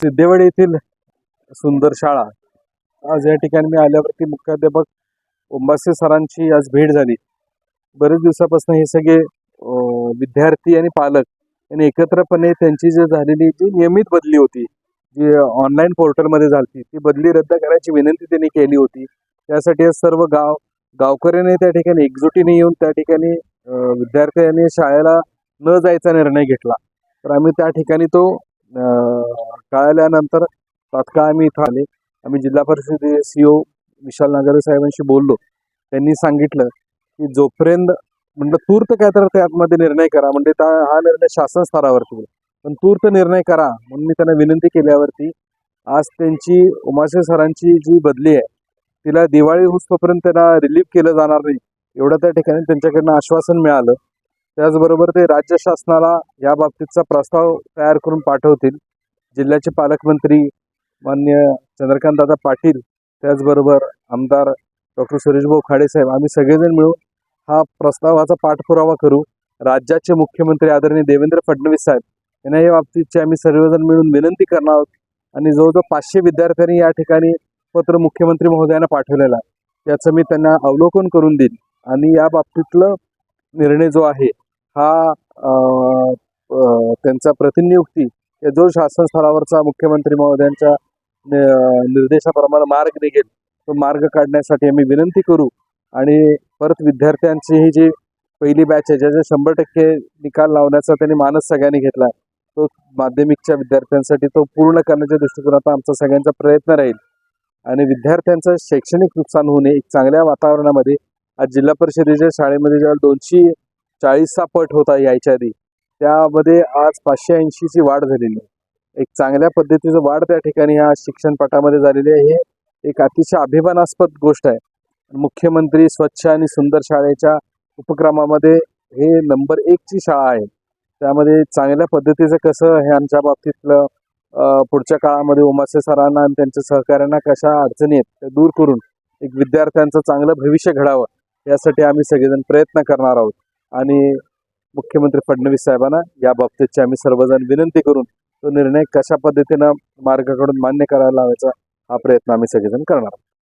सिद्धेवाडी येथील सुंदर शाळा. आज या ठिकाणी मी आल्यावरती मुख्याध्यापक उंबासे सरांची आज भेट झाली. बरेच दिवसापासून हे सगळे विद्यार्थी आणि पालक यांनी एकत्रपणे त्यांची जी झालेली जी नियमित बदली होती जी ऑनलाईन पोर्टलमध्ये झाली ती बदली रद्द करायची विनंती त्यांनी केली होती. त्यासाठी सर्व गाव गावकऱ्यांनी त्या ठिकाणी एकजुटीने येऊन त्या ठिकाणी विद्यार्थ्यांनी शाळेला न जायचा निर्णय घेतला. तर आम्ही त्या ठिकाणी तो कळाल्यानंतर तात्काळ आम्ही इथं आले. आम्ही जिल्हा परिषद सी ओ विशाल नागरे साहेबांशी बोललो. त्यांनी सांगितलं की जोपर्यंत म्हणलं तूर्त काय तर त्यामध्ये निर्णय करा. म्हणजे त्या हा निर्णय शासन स्तरावरती पण तूर्त निर्णय करा म्हणून मी त्यांना विनंती केल्यावरती आज त्यांची उमाशे सरांची जी बदली आहे तिला दिवाळी होईपर्यंत त्यांना रिलीफ केलं जाणार नाही. एवढं त्या ठिकाणी त्यांच्याकडनं आश्वासन मिळालं. त्याचबरोबर ते राज्य शासनाला या बाबतीतचा प्रस्ताव तयार करून पाठवतील. जिल्ह्याचे पालकमंत्री मान्य चंद्रकांतदादा पाटील त्याचबरोबर आमदार डॉक्टर सुरेशभाऊ खाडेसाहेब आम्ही सगळेजण मिळून हा प्रस्तावाचा पाठपुरावा करू. राज्याचे मुख्यमंत्री आदरणीय देवेंद्र फडणवीस साहेब यांना या बाबतीतची आम्ही सर्वजण मिळून विनंती करणार आहोत. आणि जवळजवळ पाचशे विद्यार्थ्यांनी या ठिकाणी पत्र मुख्यमंत्री महोदयांना पाठवलेलं आहे. त्याचं मी त्यांना अवलोकन करून देईन. आणि या बाबतीतलं निर्णय जो आहे हा त्यांचा प्रतिनियुक्ती जो शासन स्तरावरचा मुख्यमंत्री महोदयांच्या निर्देशाप्रमाणे मार्ग निघेल तो मार्ग काढण्यासाठी आम्ही विनंती करू. आणि परत विद्यार्थ्यांची ही जी पहिली बॅच आहे ज्याचे शंभर टक्के निकाल लावण्याचा त्यांनी मानस सगळ्यांनी घेतला तो माध्यमिकच्या विद्यार्थ्यांसाठी तो पूर्ण करण्याच्या दृष्टिकोनात आमचा सगळ्यांचा प्रयत्न राहील. आणि विद्यार्थ्यांचं शैक्षणिक नुकसान होऊ नये एक चांगल्या वातावरणामध्ये आज जिल्हा परिषदेच्या शाळेमध्ये जेव्हा दोनशे चाळीसचा पट होता यायच्या आधी. त्यामध्ये आज पाचशे ऐंशीची वाढ झालेली आहे. एक चांगल्या पद्धतीचं वाढ त्या ठिकाणी ह्या शिक्षण पटामध्ये झालेली आहे. हे एक अतिशय अभिमानास्पद गोष्ट आहे. मुख्यमंत्री स्वच्छ आणि सुंदर शाळेच्या उपक्रमामध्ये हे नंबर एकची शाळा आहे. त्यामध्ये चांगल्या पद्धतीचं कसं हे आमच्या बाबतीतलं पुढच्या काळामध्ये उमासे सरांना आणि त्यांच्या सहकाऱ्यांना कशा अडचणी आहेत त्या दूर करून एक विद्यार्थ्यांचं चांगलं भविष्य घडावं यासाठी आम्ही सगळेजण प्रयत्न करणार आहोत. आणि मुख्यमंत्री फडणवीस साहेबांना या बाबतीतची आम्ही सर्वजण विनंती करून तो निर्णय कशा पद्धतीनं मार्गाकडून मान्य करायला लावायचा हा प्रयत्न आम्ही सगळेजण करणार आहोत.